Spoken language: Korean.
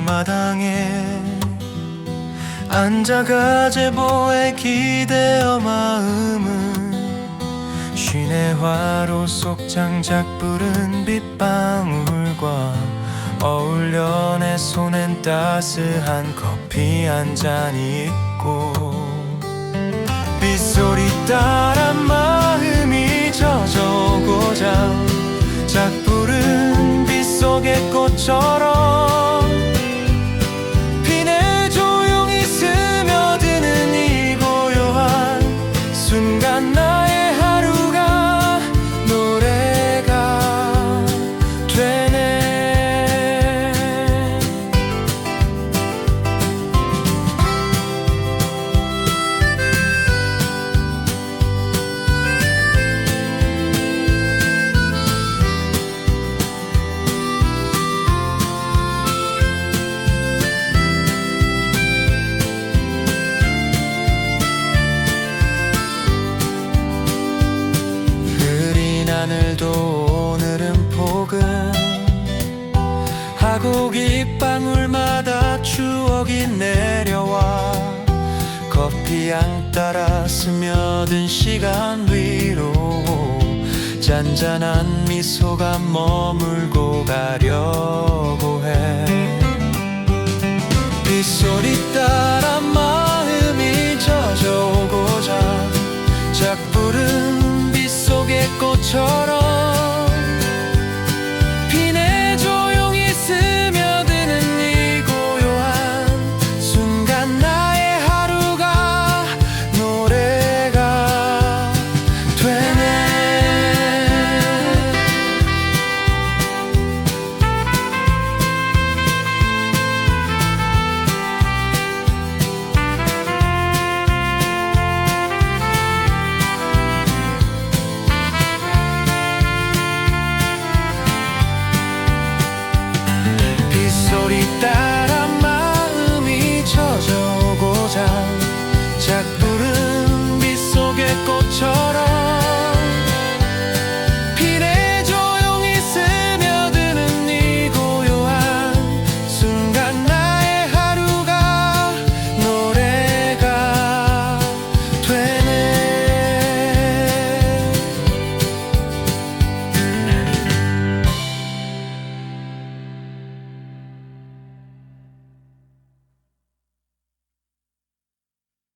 방울마당에 앉아 가 제보에 기대어 마음은 쉰의 화로 속 장작 부른 빗방울과 어울려 내 손엔 따스한 커피 한 잔이 있고 빗소리 따라 마음이 젖어오고자 작부른 빗속의 꽃처럼 순간 하늘도 오늘은 포근 하고 깃방울마다 추억이 내려와 커피향 따라 스며든 시간 위로 잔잔한 미소가 머물고 가려고 해. 빗소리 따라 마음이 젖어오고자 작부른 꽃처럼